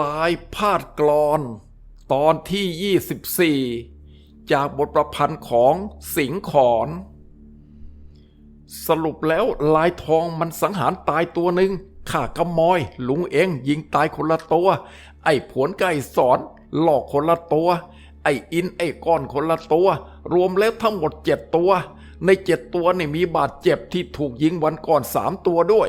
ลายพาดกลอน ตอนที่ 24 จากบทประพันธ์ของสิงห์ขอนสรุปแล้วลายทองมันสังหารตายตัวหนึ่งข้ากำมอย ลุงเองยิงตายคนละตัว ไอ้ผวนไก่สอน หลอกคนละตัว ไอ้อินไอ้ก้อนคนละตัว รวมแล้วทั้งหมดเจ็ดตัว ในเจ็ดตัวนี่มีบาดเจ็บที่ถูกยิงวันก่อนสามตัวด้วย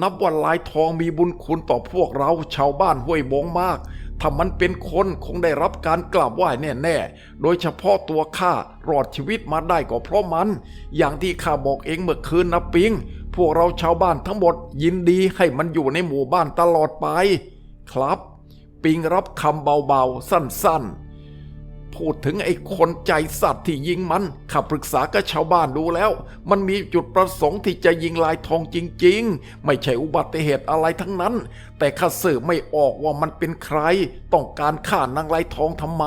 นับว่าลายทองมีบุญคุณต่อพวกเราชาวบ้านห้วยบงมาก ถ้ามันเป็นคนคงได้รับการกราบไหว้แน่ๆ โดยเฉพาะตัวข้ารอดชีวิตมาได้ก็เพราะมัน อย่างที่ข้าบอกเองเมื่อคืนนะปิง พวกเราชาวบ้านทั้งหมดยินดีให้มันอยู่ในหมู่บ้านตลอดไป ครับ ปิงรับคำเบาๆ สั้นๆ พูดถึงไอ้คนใจสัตว์ที่ยิงมันข้าปรึกษากับชาวบ้านดูแล้ว มันมีจุดประสงค์ที่จะยิงลายทองจริง ๆ ไม่ใช่อุบัติเหตุอะไรทั้งนั้น แต่ข้าสืบไม่ออกว่ามันเป็นใคร ต้องการฆ่านางลายทองทำไม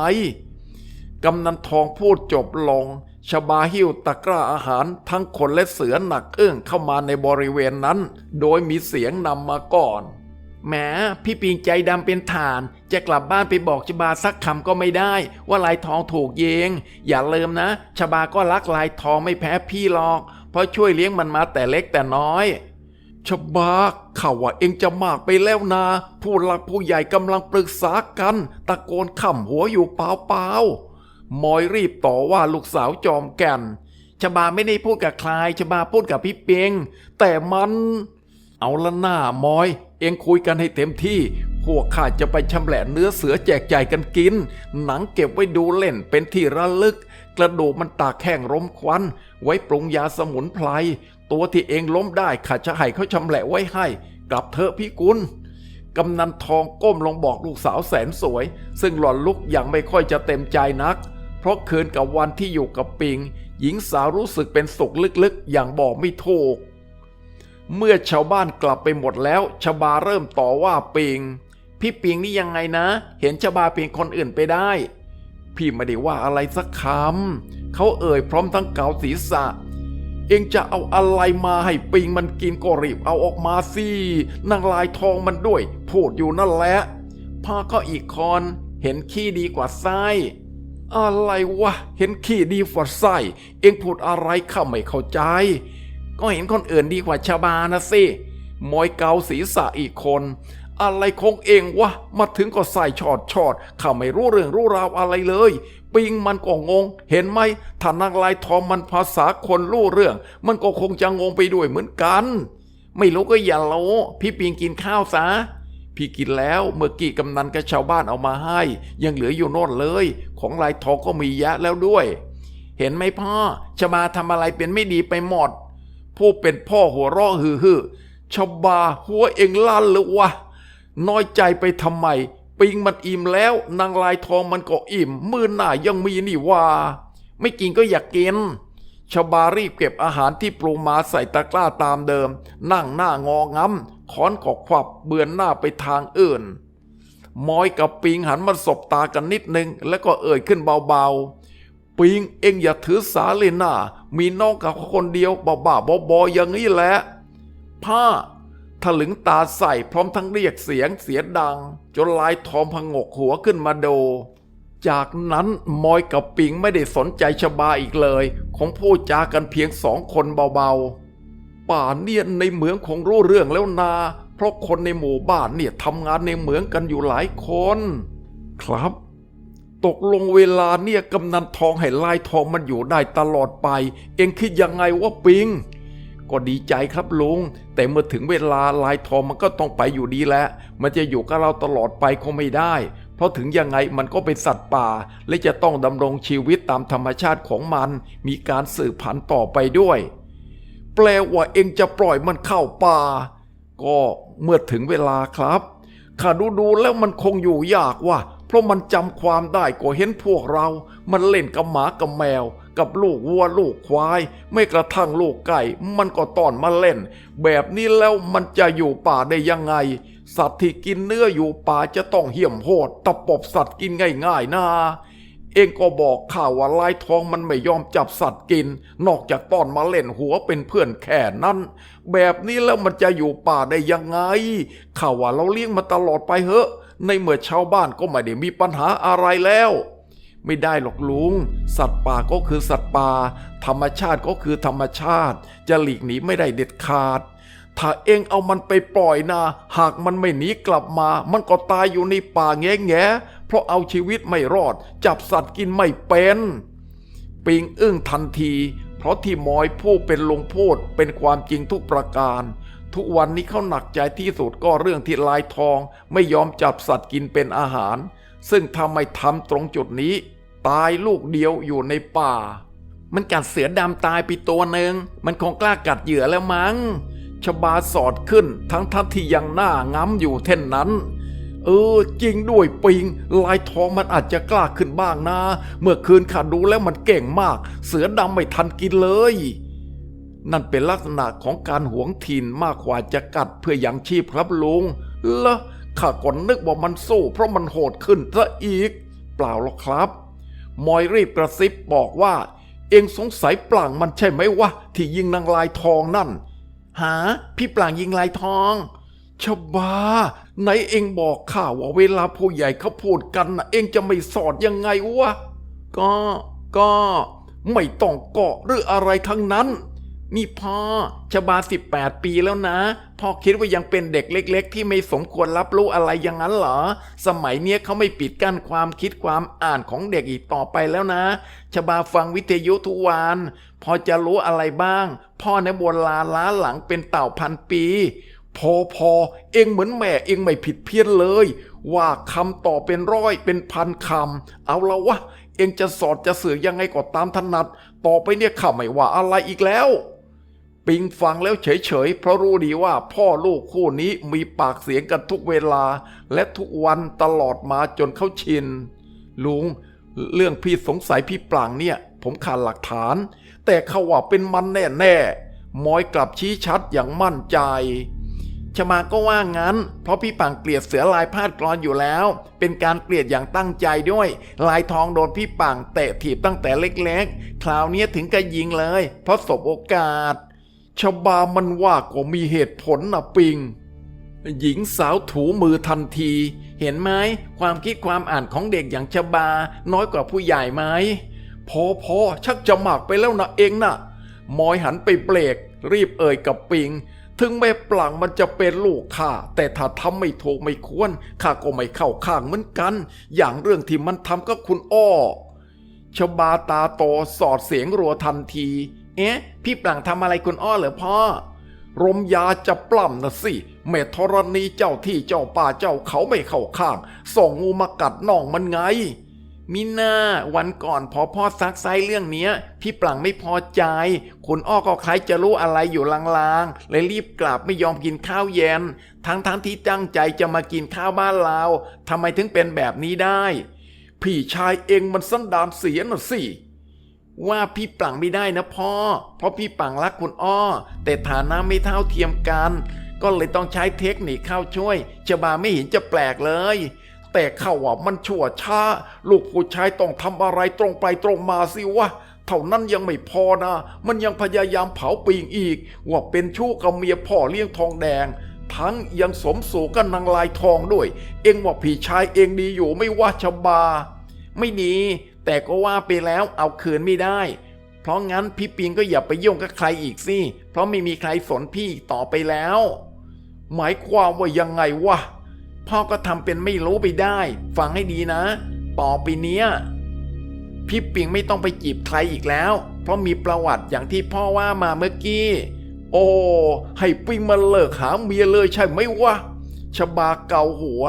กำนันทองพูดจบลงชบาหิ้วตะกร้าอาหารทั้งคนและเสือหนักเอื้องเข้ามาในบริเวณนั้น โดยมีเสียงนำมาก่อน แหมพี่ปิงใจดำเป็นฐาน จะกลับบ้านไปบอกชบาสักคำก็ไม่ได้ ว่าลายทองถูกเยง อย่าลืมนะ ชบาก็รักลายทองไม่แพ้พี่หรอก เพราะช่วยเลี้ยงมันมาแต่เล็กแต่น้อยชบาข่าว่าเองจะมากไปแล้วนะผู้หลักผู้ใหญ่กำลังปรึกษากัน ตะโกนขำหัวอยู่เปล่าๆมอยรีบต่อว่าลูกสาวจอมแก่นชบาไม่ได้พูดกับใครชบาพูดกับพี่เปียงแต่มัน เอาละหน้ามอย เองคุยกันให้เต็มที่ พวกข้าจะไปชำแหละเนื้อเสือแจกจ่ายกันกิน หนังเก็บไว้ดูเล่นเป็นที่ระลึก กระดูกมันตากแห้งรมควัน ไว้ปรุงยาสมุนไพร ตัวที่เองล้มได้ข้าจะให้เขาชำแหละไว้ให้ กลับเถอะพี่กุลกำนันทองก้มลงบอกลูกสาวแสนสวย ซึ่งหล่อนลุกอย่างไม่ค่อยจะเต็มใจนัก เพราะคืนกับวันที่อยู่กับปิง หญิงสาวรู้สึกเป็นสุขลึกๆ อย่างบอกไม่ถูก เมื่อชาวบ้านกลับไปหมดแล้วชบาเริ่มต่อว่าปิง พี่ปิงนี่ยังไงนะ เห็นชบาเป็นคนอื่นไปได้ พี่ไม่ได้ว่าอะไรสักคำเขาเอ่ยพร้อมทั้งเกาศีรษะ เองจะเอาอะไรมาให้ปิงมันกินก็รีบเอาออกมาสินางลายทองมันด้วย พูดอยู่นั่นแหละพ่อก็อีกคนเห็นขี้ดีกว่าไส้อะไรวะ เห็นขี้ดีกว่าไส้ เองพูดอะไรข้าไม่เข้าใจ ก็เห็นคนอื่นดีกว่าชาวบ้านนะสิมอยเกาศีรษะอีกคน อะไรของเองวะ มาถึงก็ใส่ชอดชอดข้าไม่รู้เรื่องรู้ราวอะไรเลย ปิงมันก็งง เห็นไหมถ้านางลายทองมันภาษาคนรู้เรื่อง มันก็คงจะงงไปด้วยเหมือนกัน ไม่รู้ก็อย่าโลพี่ปิงกินข้าวซะพี่กินแล้วเมื่อกี้กำนันกับชาวบ้านเอามาให้ ยังเหลืออยู่โน่นเลย ของลายทองก็มียะแล้วด้วย เห็นไหมพ่อชบาทำอะไรเป็นไม่ดีไปหมด ผู้เป็นพ่อหัวเราะฮือฮือชบาหัวเองลั่นหรือวะ น้อยใจไปทำไม ปิงมันอิ่มแล้ว นางลายทองมันก็อิ่ม มือหน้ายังมีนี่ว่า ไม่กินก็อยากกินชบารีบเก็บอาหารที่ปรุงมาใส่ตะกร้าตามเดิม นั่งหน้างองำค้อนกอกควับเบือนหน้าไปทางอื่น มอยกับปิงหันมาสบตากันนิดนึง แล้วก็เอ่ยขึ้นเบาๆ ปิงเอ็งอย่าถือสาเลยนะมีน้องกับคนเดียวบ้าๆบอๆอย่างนี้แหละผ้าถลึงตาใส่พร้อมทั้งเรียกเสียงเสียดัง จนลายทองพงกหัวขึ้นมาโด จากนั้นมอยกับปิงไม่ได้สนใจชบาอีกเลยคงพูดจากันเพียงสองคนเบาๆ ป่าเนี่ยในเหมืองคงรู้เรื่องแล้วนา เพราะคนในหมู่บ้านเนี่ยทำงานในเหมืองกันอยู่หลายคน ครับ ตกลงเวลาเนี่ยกำนันทองให้ลายทองมันอยู่ได้ตลอดไป เองคิดยังไงว่าปิง ก็ดีใจครับลุง แต่เมื่อถึงเวลาลายทองมันก็ต้องไปอยู่ดีแหล้ว มันจะอยู่กับเราตลอดไปคงไม่ได้ เพราะถึงยังไงมันก็เป็นสัตว์ป่า และจะต้องดำรงชีวิตตามธรรมชาติของมัน มีการสืบพันธุ์ต่อไปด้วย แปลว่าเองจะปล่อยมันเข้าป่า ก็เมื่อถึงเวลาครับข้าดูดูๆแล้วมันคงอยู่ยากว่ะ เพราะมันจำความได้ก็เห็นพวกเรา มันเล่นกับหมากับแมว กับลูกวัวลูกควาย ไม่กระทั่งลูกไก่ มันก็ต้อนมาเล่น แบบนี้แล้วมันจะอยู่ป่าได้ยังไง สัตว์ที่กินเนื้ออยู่ป่าจะต้องเหี้ยมโหดตะปบสัตว์กินง่ายๆนะเองก็บอกข่าวว่าลายทองมันไม่ยอมจับสัตว์กิน นอกจากตอนมาเล่นหัวเป็นเพื่อนแค่นั้น แบบนี้แล้วมันจะอยู่ป่าได้ยังไงข่าวว่าเราเลี้ยงมาตลอดไปเหอะ ในเมื่อชาวบ้านก็ไม่ได้มีปัญหาอะไรแล้ว ไม่ได้หรอกลุง สัตว์ป่าก็คือสัตว์ป่า ธรรมชาติก็คือธรรมชาติ จะหลีกหนีไม่ได้เด็ดขาด ถ้าเองเอามันไปปล่อยนะ หากมันไม่หนีกลับมา มันก็ตายอยู่ในป่าแง่แง่เพราะเอาชีวิตไม่รอด จับสัตว์กินไม่เป็น ปิงอึ้งทันที เพราะที่มอยผู้เป็นลงพูดเป็นความจริงทุกประการ ทุกวันนี้เขาหนักใจที่สุดก็เรื่องที่ลายทอง ไม่ยอมจับสัตว์กินเป็นอาหาร ซึ่งถ้าไม่ทำตรงจุดนี้ ตายลูกเดียวอยู่ในป่า มันกัดเสือดำตายไปตัวหนึ่งมันคงกล้ากัดเหยื่อแล้วมั้งชบาสอดขึ้นทั้งทัที่ยังหน้าง้ำอยู่เท่นนั้น เออ จริงด้วยปิง ลายทองมันอาจจะกล้าขึ้นบ้างนะ เมื่อคืนข้าดูแล้วมันเก่งมาก เสือดำไม่ทันกินเลย นั่นเป็นลักษณะของการหวงถิ่นมากกว่าจะกัดเพื่อยังชีพครับลุงละข้าก่อนนึกว่ามันสู้เพราะมันโหดขึ้นซะอีก เปล่าหรอกครับ มอยรีบกระซิบบอกว่า เองสงสัยปล่างมันใช่ไหมวะที่ยิงนางลายทองนั่น หา พี่ปล่างยิงลายทองชบาไหนเองบอกข้าว่าเวลาผู้ใหญ่เขาพูดกันนะเองจะไม่สอดยังไงวะก็ก็ไม่ต้องเกาะหรืออะไรทั้งนั้น นี่พ่อชบาสิบแปดปีแล้วนะ พ่อคิดว่ายังเป็นเด็กเล็ก ๆ ที่ไม่สมควรรับรู้อะไรอย่างนั้นเหรอ สมัยเนี้ยเขาไม่ปิดกั้นความคิดความอ่านของเด็กอีกต่อไปแล้วนะ ชบาฟังวิทยุทุกวันพอจะรู้อะไรบ้าง พ่อในโบราณล้าหลังเป็นเต่าพันปี พอพอเองเหมือนแม่เองไม่ผิดเพี้ยนเลย ว่าคำต่อเป็นร้อยเป็นพันคำเอาละวะเองจะสอดจะเสือยังไงก็ตามถนัด ต่อไปเนี่ยข้าไม่ว่าอะไรอีกแล้ว ปิงฟังแล้วเฉยๆ เพราะรู้ดีว่าพ่อลูกคู่นี้มีปากเสียงกันทุกเวลา และทุกวันตลอดมาจนเขาชิน ลุง เรื่องพี่สงสัยพี่ปลางเนี่ย ผมขาดหลักฐาน แต่เขาว่าเป็นมันแน่ๆมอยกลับชี้ชัดอย่างมั่นใจชมาก็ว่างั้น เพราะพี่ปังเกลียดเสือลายพาดกรอนอยู่แล้ว เป็นการเกลียดอย่างตั้งใจด้วย ลายทองโดนพี่ปังเตะถีบตั้งแต่เล็กๆ คราวนี้ถึงกับยิงเลย เพราะสบโอกาส ชบามันว่าก็มีเหตุผลนะปิง หญิงสาวถูมือทันที เห็นไหมความคิดความอ่านของเด็กอย่างชบา น้อยกว่าผู้ใหญ่ไหมพอพอชักจะหมากไปแล้วนะเองนะมอยหันไปเบรกรีบเอ่ยกับปิง ถึงแม้ปลังมันจะเป็นลูกข้าแต่ถ้าทำไม่ถูกไม่ควรข้าก็ไม่เข้าข้างเหมือนกัน อย่างเรื่องที่มันทำกับคุณอ้อชบาตาโตสอดเสียงรัวทันทีเอ๊ะ พี่ปลังทำอะไรคุณอ้อเหรอพ่อ รมยาจะปล้ำนะสิแม่ธรณีเจ้าที่เจ้าป่าเจ้าเขาไม่เข้าข้าง ส่งงูมากัดน้องมันไง มิน่า วันก่อนพอพ่อซักไซเรื่องเนี้ย พี่ปลังไม่พอใจ คุณอ้อก็คล้ายจะรู้อะไรอยู่ลางๆ เลยรีบกลับไม่ยอมกินข้าวเย็น ทั้งๆทที่ตั้งใจจะมากินข้าวบ้านเราทำไมถึงเป็นแบบนี้ได้ พี่ชายเองมันสันดานเสียน่ะสิ ว่าพี่ปังไม่ได้นะพ่อ เพราะพี่ปังรักคุณอ้อ แต่ฐานะไม่เท่าเทียมกัน ก็เลยต้องใช้เทคนิคเข้าช่วยชบาไม่เห็นจะแปลกเลย แต่เขาว่ามันชั่วช้า ลูกผู้ชายต้องทำอะไรตรงไปตรงมาสิวะเท่านั้นยังไม่พอนะ มันยังพยายามเผาปิงอีก ว่าเป็นชู้กับเมียพ่อเลี้ยงทองแดง ทั้งยังสมสู่กับนางลายทองด้วย เองว่าพี่ชายเองดีอยู่ไม่ว่าชบา ไม่ดี แต่ก็ว่าไปแล้วเอาคืนไม่ได้ เพราะงั้นพี่ปิงก็อย่าไปยุ่งกับใครอีกสิ เพราะไม่มีใครสนพี่ต่อไปแล้ว หมายความว่ายังไงวะ พ่อก็ทำเป็นไม่รู้ไปได้ ฟังให้ดีนะ ต่อไปเนี้ยพี่ปิงไม่ต้องไปจีบใครอีกแล้ว เพราะมีประวัติอย่างที่พ่อว่ามาเมื่อกี้ โอ้ ให้ปิงมาเลิกหาเมียเลยใช่ไหมวะชบาเกาหัว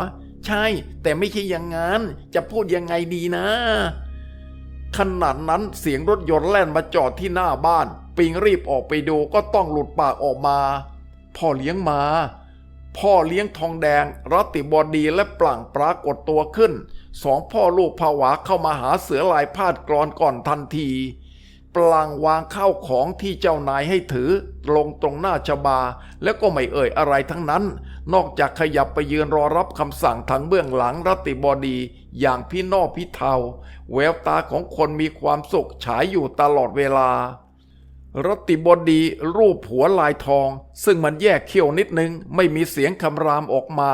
ใช่ แต่ไม่ใช่อย่างนั้น จะพูดยังไงดีนะ ขนาดนั้นเสียงรถยนต์แล่นมาจอดที่หน้าบ้าน ปิงรีบออกไปดูก็ต้องหลุดปากออกมา พ่อเลี้ยงมา พ่อเลี้ยงทองแดง รัตติบอดีและปลั่งปรากฏตัวขึ้น สองพ่อลูกผวาเข้ามาหาเสือลายพาดกรอนก่อนทันที ปลังวางข้าวของที่เจ้านายให้ถือ ลงตรงหน้าชบา แล้วก็ไม่เอ่ยอะไรทั้งนั้น นอกจากขยับไปยืนรอรับคำสั่งทางเบื้องหลังรัติบอดี อย่างพี่นอพี่เทา แววตาของคนมีความสุขฉายอยู่ตลอดเวลา รัติบอดีรูปหัวลายทอง ซึ่งมันแยกเขี้ยวนิดนึง ไม่มีเสียงคำรามออกมา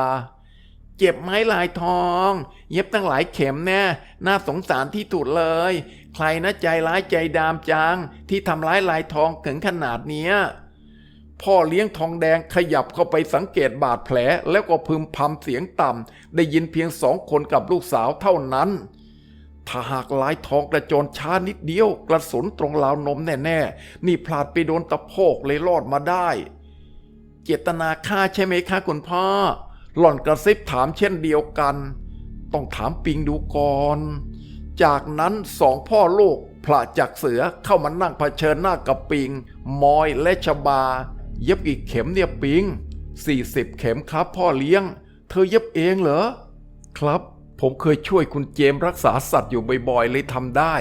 เจ็บไหมลายทอง เย็บตั้งหลายเข็มแน่น่าสงสารที่สุดเลย ใครนะใจร้ายใจดามจังที่ทำร้ายลายทองถึงขนาดเนี้ยพ่อเลี้ยงทองแดงขยับเข้าไปสังเกตบาดแผลแล้วก็พึมพำเสียงต่ำได้ยินเพียงสองคนกับลูกสาวเท่านั้น ถ้าหากลายทองกระโจนช้านิดเดียว กระสุนตรงราวนมแน่ๆ นี่พลาดไปโดนตะโพกเลยรอดมาได้ เจตนาฆ่าใช่ไหมคะคุณพ่อ หล่อนกระซิบถามเช่นเดียวกัน ต้องถามปิงดูก่อน จากนั้นสองพ่อลูกพระจากเสือเข้ามานั่งเผชิญหน้ากับปิง มอยและชบา เย็บกี่เข็มเนี่ยปิง 40 เข็มครับพ่อเลี้ยง เธอเย็บเองเหรอ ครับ ผมเคยช่วยคุณเจมรักษาสัตว์อยู่บ่อยๆ เลยทำได้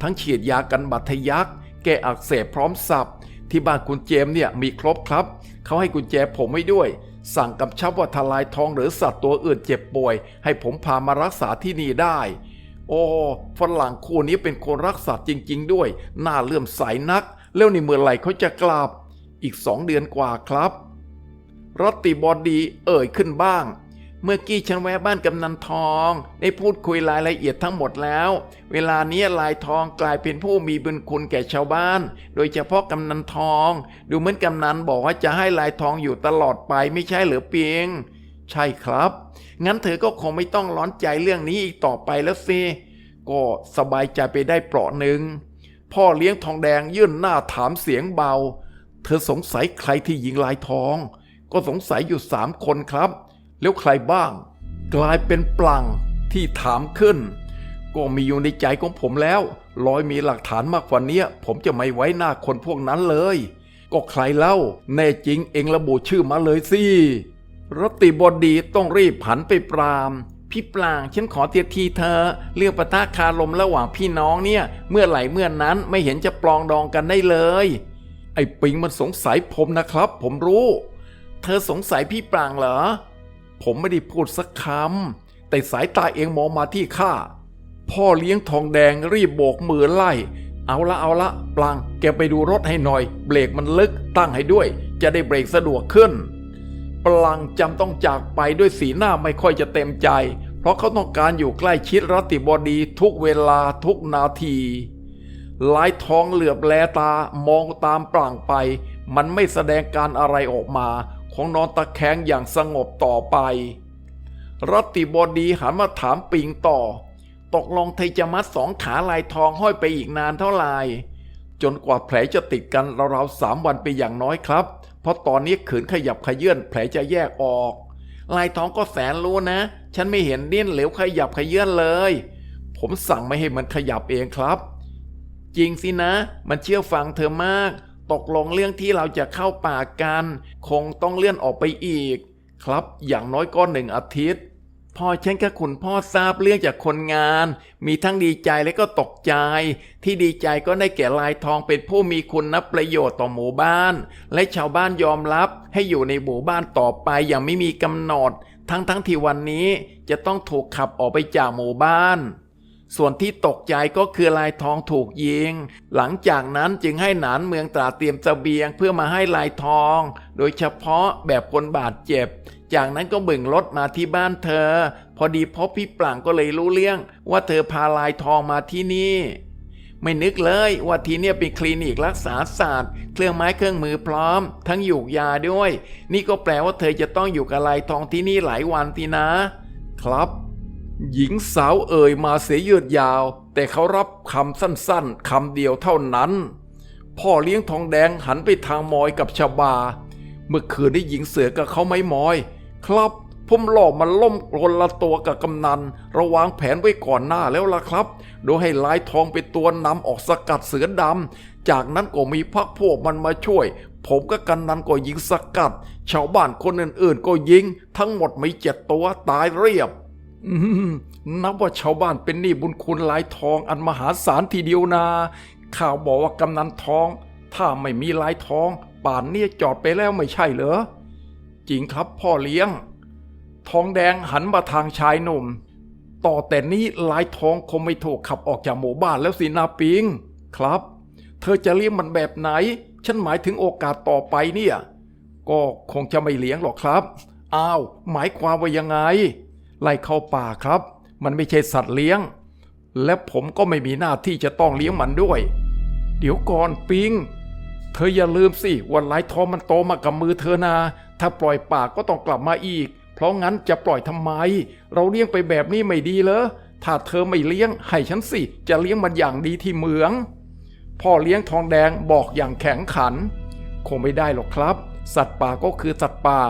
ทั้งฉีดยากันบาดทะยัก แก้อักเสบพร้อมสับ ที่บ้านคุณเจมเนี่ยมีครบครับ เขาให้กุญแจผมไว้ด้วย สั่งกำชับว่าทลายทองหรือสัตว์ตัวอื่นเจ็บป่วย ให้ผมพามารักษาที่นี่ได้ โอ้ฝรั่งคู่นี้เป็นคนรักสัตว์จริง ๆ ด้วย น่าเลื่อมใสนัก แล้วนี่เมื่อไหร่เขาจะกลับ อีกสองเดือนกว่าครับรัตติบอดีเอ่ยขึ้นบ้าง เมื่อกี้ฉันแวะบ้านกำนันทอง ได้พูดคุยรายละเอียดทั้งหมดแล้ว เวลานี้ลายทองกลายเป็นผู้มีบุญคุณแก่ชาวบ้าน โดยเฉพาะกำนันทอง ดูเหมือนกำนันบอกว่าจะให้ลายทองอยู่ตลอดไปไม่ใช่เหรือเพียง ใช่ครับ งั้นเธอก็คงไม่ต้องร้อนใจเรื่องนี้อีกต่อไปแล้วสิก็สบายใจไปได้เปราะหนึ่งพ่อเลี้ยงทองแดงยื่นหน้าถามเสียงเบา เธอสงสัยใครที่ยิงลายทอง ก็สงสัยอยู่สามคนครับ แล้วใครบ้าง กลายเป็นปลังที่ถามขึ้น ก็มีอยู่ในใจของผมแล้วรอยมีหลักฐานมากกว่านี้ผมจะไม่ไว้หน้าคนพวกนั้นเลย ก็ใครเล่า แน่จริงเองระบุชื่อมาเลยสิ รติบดีต้องรีบผันไปปรามพี่ปลางฉันขอเตียทีเธอ เรื่องปะทะคารมระหว่างพี่น้องเนี่ย เมื่อไหร่เมื่อนั้นไม่เห็นจะปลองดองกันได้เลย ไอ้ปิงมันสงสัยผมนะครับ ผมรู้ เธอสงสัยพี่ปรางเหรอ ผมไม่ได้พูดสักคำแต่สายตาเองมองมาที่ข้าพ่อเลี้ยงทองแดงรีบโบกมือไล่ เอาละเอาละปลางแกไปดูรถให้หน่อย เบรกมันลึกตั้งให้ด้วย จะได้เบรกสะดวกขึ้น ปลังจำต้องจากไปด้วยสีหน้าไม่ค่อยจะเต็มใจ เพราะเขาต้องการอยู่ใกล้ชิดรัติบดีทุกเวลาทุกนาทีลายทองเหลือบแลตามองตามปล่างไป มันไม่แสดงการอะไรออกมาของนอนตะแคงอย่างสงบต่อไป รัตติบดีหันมาถามปิงต่อ ตกลงเธอจะมัดสองขาลายทองห้อยไปอีกนานเท่าไหร่จนกว่าแผลจะติดกันราวๆสามวันไปอย่างน้อยครับ เพราะตอนนี้ขืนขยับขยื่นแผลจะแยกออก ลายท้องก็แสนรู้นะ ฉันไม่เห็นดิ้นเหลวขยับขยื่นเลย ผมสั่งไม่ให้มันขยับเองครับ จริงสินะ มันเชื่อฟังเธอมาก ตกลงเรื่องที่เราจะเข้าป่ากัน คงต้องเลื่อนออกไปอีก ครับอย่างน้อยก็หนึ่งอาทิตย์ พอฉันกับคุณพ่อทราบเรื่องจากคนงาน มีทั้งดีใจและก็ตกใจ ที่ดีใจก็ได้แก่ลายทองเป็นผู้มีคุณนับประโยชน์ต่อหมู่บ้าน และชาวบ้านยอมรับให้อยู่ในหมู่บ้านต่อไปอย่างไม่มีกำหนด ทั้งทั้งที่วันนี้จะต้องถูกขับออกไปจากหมู่บ้าน ส่วนที่ตกใจก็คือลายทองถูกยิง หลังจากนั้นจึงให้หนานเมืองตราเตรียมเสบียงเพื่อมาให้ลายทอง โดยเฉพาะแบบคนบาดเจ็บ จากนั้นก็บึ่งรถมาที่บ้านเธอ พอดีพบพี่ปลังก็เลยรู้เรื่อง ว่าเธอพาลายทองมาที่นี่ ไม่นึกเลยว่าที่เนี่ยเป็นคลินิกรักษาศาสตร์ เครื่องไม้เครื่องมือพร้อม ทั้งหยูกยาด้วย นี่ก็แปลว่าเธอจะต้องอยู่กับลายทองที่นี่หลายวันทีนะ ครับ หญิงสาวเอ่ยมาเสียยืดยาว แต่เขารับคำสั้นๆคำเดียวเท่านั้นพ่อเลี้ยงทองแดงหันไปทางมอยกับชาบา เมื่อคืนได้หญิงเสือกับเขาไม่มอย ครับผมหล่อมันล่มคนละตัวกับกำนัน ระวางแผนไว้ก่อนหน้าแล้วล่ะครับ โดยให้ลายทองเป็นตัวนำออกสกัดเสือดำ จากนั้นก็มีพักพวกมันมาช่วย ผมกับกันนันก็ยิงสกัด ชาวบ้านคนอื่นๆ ก็ยิง ทั้งหมดมีเจ็ดตัวตายเรียบนับว่าชาวบ้านเป็นหนี้บุญคุณลายทองอันมหาศาลทีเดียวนาข่าวบอกว่ากำนันทอง ถ้าไม่มีลายทอง ป่านนี่ยจอดไปแล้วไม่ใช่เหรอ จริงครับพ่อเลี้ยง ทองแดงหันมาทางชายหนุ่ม ต่อแต่นี้ลายทองคงไม่ถูกขับออกจากหมู่บ้านแล้วสินาปิง ครับ เธอจะเลี้ยงมันแบบไหน ฉันหมายถึงโอกาสต่อไปเนี่ย ก็คงจะไม่เลี้ยงหรอกครับอ้าวหมายความว่ายังไง ไล่เข้าป่าครับ มันไม่ใช่สัตว์เลี้ยง และผมก็ไม่มีหน้าที่จะต้องเลี้ยงมันด้วย เดี๋ยวก่อนปิง เธออย่าลืมสิว่าลายทองมันโตมากับมือเธอนา ถ้าปล่อยปากก็ต้องกลับมาอีก เพราะงั้นจะปล่อยทำไม เราเลี้ยงไปแบบนี้ไม่ดีเหรอ ถ้าเธอไม่เลี้ยงให้ฉันสิ จะเลี้ยงมันอย่างดีที่เหมือง พ่อเลี้ยงทองแดงบอกอย่างแข็งขัน คงไม่ได้หรอกครับ สัตว์ป่าก็คือสัตว์ป่า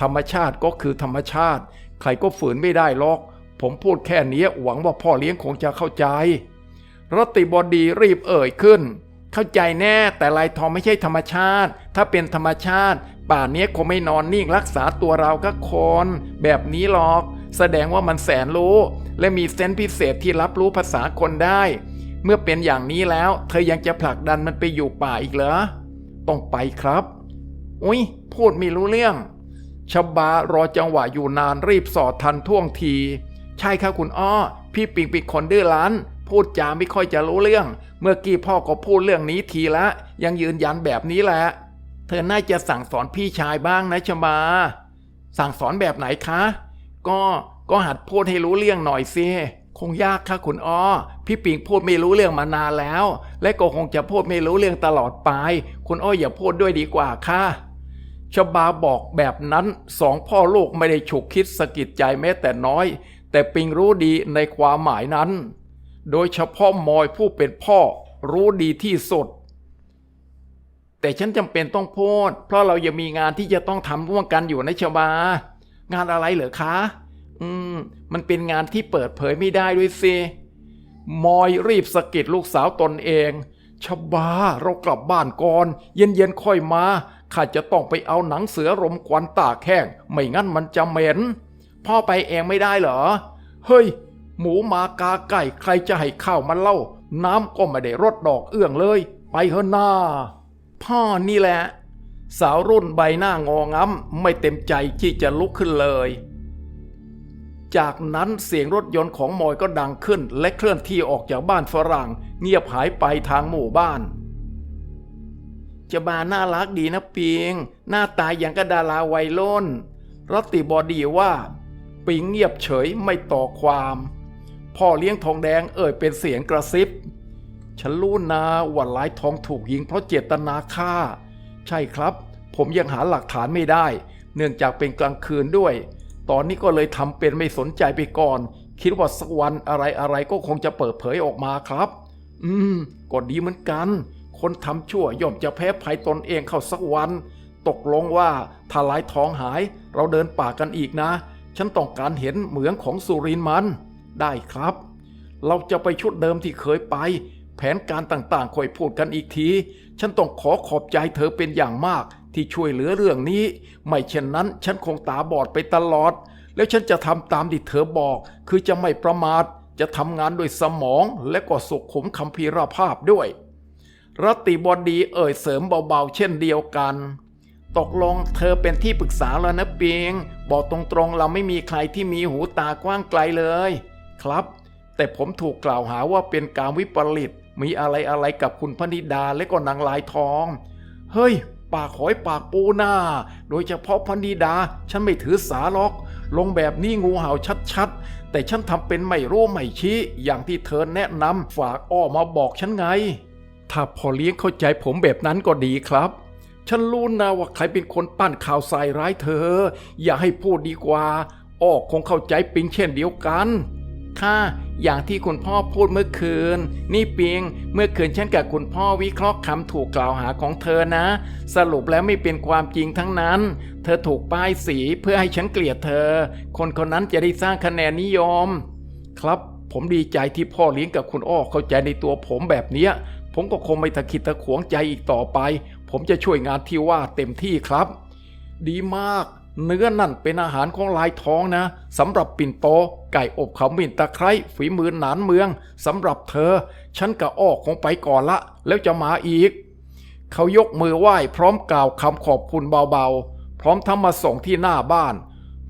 ธรรมชาติก็คือธรรมชาติ ใครก็ฝืนไม่ได้หรอก ผมพูดแค่นี้หวังว่าพ่อเลี้ยงคงจะเข้าใจรตติบดีรีบเอ่ยขึ้น เข้าใจแน่แต่ลายทองไม่ใช่ธรรมชาติ ถ้าเป็นธรรมชาติ ป่านนี้คงไม่นอนนิ่งรักษาตัวเราก็คนแบบนี้หรอก แสดงว่ามันแสนรู้ และมีเซนส์พิเศษที่รับรู้ภาษาคนได้ เมื่อเป็นอย่างนี้แล้ว เธอยังจะผลักดันมันไปอยู่ป่าอีกเหรอต้องไปครับ อุ้ยพูดไม่รู้เรื่องชบารอจังหวะอยู่นานรีบสอดทันท่วงที ใช่ครับคุณอ้อ พี่ปิงปิงคนดื้อรั้น พูดจาไม่ค่อยจะรู้เรื่อง เมื่อกี้พ่อก็พูดเรื่องนี้ทีละ ยังยืนยันแบบนี้แหละ เธอน่าจะสั่งสอนพี่ชายบ้างนะชบาสั่งสอนแบบไหนคะ ก็ก็หัดพูดให้รู้เรื่องหน่อยสิคงยากค่ะคุณอ้อ พี่ปิงพูดไม่รู้เรื่องมานานแล้ว และก็คงจะพูดไม่รู้เรื่องตลอดไป คุณอ้ออย่าพูดด้วยดีกว่าค่ะชบาบอกแบบนั้นสองพ่อลูกไม่ได้ฉุกคิดสะกิดใจแม้แต่น้อย แต่ปิงรู้ดีในความหมายนั้น โดยเฉพาะมอยผู้เป็นพ่อรู้ดีที่สุด แต่ฉันจำเป็นต้องพูด เพราะเรายังมีงานที่จะต้องทำร่วมกันอยู่นะชบางานอะไรเหรอคะ อืม มันเป็นงานที่เปิดเผยไม่ได้ด้วยสิมอยรีบสะกิดลูกสาวตนเองชบาเรากลับบ้านก่อน เย็นๆค่อยมาข้าจะต้องไปเอาหนังเสือรมควันตากแห้ง ไม่งั้นมันจะเหม็น พ่อไปเองไม่ได้เหรอ เฮ้ย หมูมากาไก่ใครจะให้ข้าวมันเล่า น้ำก็ไม่ได้รดดอกเอื้องเลย ไปเถอะหน้า พ่อนี่แหละ สาวรุ่นใบหน้างองำไม่เต็มใจที่จะลุกขึ้นเลย จากนั้นเสียงรถยนต์ของมอยก็ดังขึ้น และเคลื่อนที่ออกจากบ้านฝรั่ง เงียบหายไปทางหมู่บ้านจะบาน่ารักดีนะปิง หน้าตาอย่างกระดาราวัยรุ่นรัตติบอดีว่า ปิงเงียบเฉยไม่ต่อความ พ่อเลี้ยงทองแดงเอ่ยเป็นเสียงกระซิบ ฉันรู้นาว่าหลายทองถูกยิงเพราะเจตนาฆ่า ใช่ครับ ผมยังหาหลักฐานไม่ได้ เนื่องจากเป็นกลางคืนด้วย ตอนนี้ก็เลยทำเป็นไม่สนใจไปก่อน คิดว่าสักวันอะไรอะไรก็คงจะเปิดเผยออกมาครับ อืมก็ดีเหมือนกัน คนทำชั่วย่อมจะแพ้ภัยตนเองเข้าสักวัน ตกลงว่าถ้าหลายทองหาย เราเดินป่ากันอีกนะ ฉันต้องการเห็นเหมืองของสุรินมัน ได้ครับ เราจะไปชุดเดิมที่เคยไป แผนการต่างๆค่อยพูดกันอีกที ฉันต้องขอขอบใจเธอเป็นอย่างมากที่ช่วยเหลือเรื่องนี้ ไม่เช่นนั้นฉันคงตาบอดไปตลอด แล้วฉันจะทำตามที่เธอบอก คือจะไม่ประมาท จะทำงานด้วยสมองและก็สุขุมคำพีรภาพด้วย รัติบดีเอ่ยเสริมเบาๆเช่นเดียวกัน ตกลงเธอเป็นที่ปรึกษาแล้วนะเปียง บอกตรงๆเราไม่มีใครที่มีหูตากว้างไกลเลย ครับ แต่ผมถูกกล่าวหาว่าเป็นการวิปริต มีอะไรอะไรกับคุณพนิดาและก็นางลายทอง เฮ้ย ปากหอยปากปูหน้า โดยเฉพาะพนิดา ฉันไม่ถือสาหรอก ลงแบบนี้งูเห่าชัดๆ แต่ฉันทำเป็นไม่รู้ไม่ชี้ อย่างที่เธอแนะนำฝากอ้อมาบอกฉันไง ถ้าพอเลี้ยงเข้าใจผมแบบนั้นก็ดีครับฉันรู้นะว่าใครเป็นคนปั้นข่าวใส่ร้ายเธอ อย่าให้พูดดีกว่า อ้อคงเข้าใจปิงเช่นเดียวกัน ค่ะอย่างที่คุณพ่อพูดเมื่อคืน นี่ปิงเมื่อคืนฉันกับคุณพ่อวิเคราะห์คำถูกกล่าวหาของเธอนะ สรุปแล้วไม่เป็นความจริงทั้งนั้น เธอถูกป้ายสีเพื่อให้ฉันเกลียดเธอ คนคนนั้นจะได้สร้างคะแนนนิยม ครับผมดีใจที่พ่อเลี้ยงกับคุณอ้อเข้าใจในตัวผมแบบเนี้ย ผมก็คงไม่ตะขิดตะขวงใจอีกต่อไป ผมจะช่วยงานที่ว่าเต็มที่ครับ ดีมาก เนื้อนั่นเป็นอาหารของลายท้องนะสำหรับปิ่นโต ไก่อบขมิ้นตะไคร้ฝีมือหนานเมืองสำหรับเธอ ฉันกับอ้อคงไปก่อนละ แล้วจะมาอีก เขายกมือไหว้พร้อมกล่าวคำขอบคุณเบาๆ พร้อมทั้งมาส่งที่หน้าบ้าน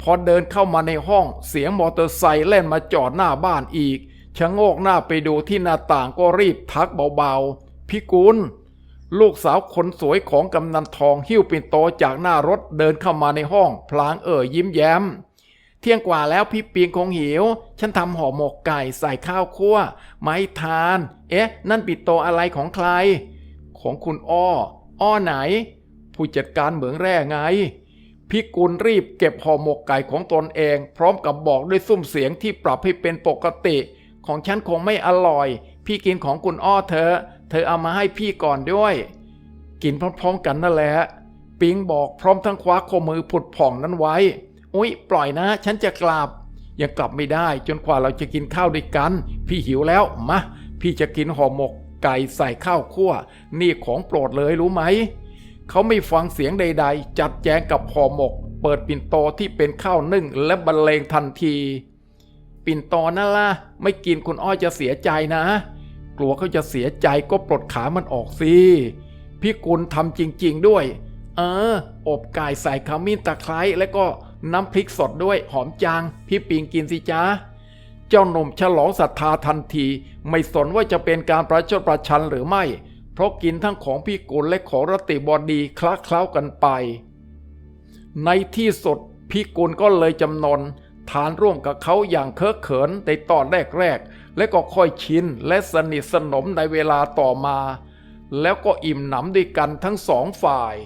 พอเดินเข้ามาในห้องเสียงมอเตอร์ไซค์แล่นมาจอดหน้าบ้านอีกชะโงกหน้าไปดูที่หน้าต่างก็รีบทักเบาๆพี่กุล ลูกสาวคนสวยของกำนันทองหิ้วปิ่นโตจากหน้ารถเดินเข้ามาในห้อง พลางเอ่ยยิ้มแย้ม เที่ยงกว่าแล้วพี่ปีงคงหิว ฉันทำห่อหมกไก่ใส่ข้าวคั่ว ไม่ทาน เอ๊ะ นั่นปิ่นโตอะไรของใคร ของคุณอ้อ อ้อไหน ผู้จัดการเหมืองแร่ไงพี่กุลรีบเก็บห่อหมกไก่ของตนเอง พร้อมกับบอกด้วยซุ้มเสียงที่ปรับให้เป็นปกติ ของฉันคงไม่อร่อย พี่กินของคุณอ้อเธอ เธอเอามาให้พี่ก่อนด้วย กินพร้อมๆกันนั่นแหละ ปิงบอกพร้อมทั้งคว้าข้อมือผุดผ่องนั้นไว้ อุ๊ย ปล่อยนะ ฉันจะกลับ ยังกลับไม่ได้จนกว่าเราจะกินข้าวด้วยกัน พี่หิวแล้ว มา พี่จะกินห่อหมกไก่ใส่ข้าวคั่ว นี่ของโปรดเลยรู้ไหม เขาไม่ฟังเสียงใด ๆ จัดแจงกับห่อหมก เปิดปิ่นโตที่เป็นข้าวนึ่งและบรรเลงทันที ปิ่นโตนั่นล่ะ ไม่กินคุณอ้อยจะเสียใจนะ กลัวเขาจะเสียใจก็ปลดขามันออกสิพี่กุลทำจริง ๆ ด้วย เออ อบไก่ใส่ขมิ้นตะไคร้แล้วก็น้ำพริกสดด้วยหอมจัง พี่ปิงกินสิจ้าเจ้าหนุ่มฉลองศรัทธาทันที ไม่สนว่าจะเป็นการประชดประชันหรือไม่ เพราะกินทั้งของพี่กุลและของรติบอดีคละเคล้ากันไป ในที่สุดพี่กุลก็เลยจำนน ทานร่วมกับเขาอย่างเคอะเขินในตอนแรกๆ และก็ค่อยชินและสนิทสนมในเวลาต่อมา แล้วก็อิ่มหนำด้วยกันทั้งสองฝ่าย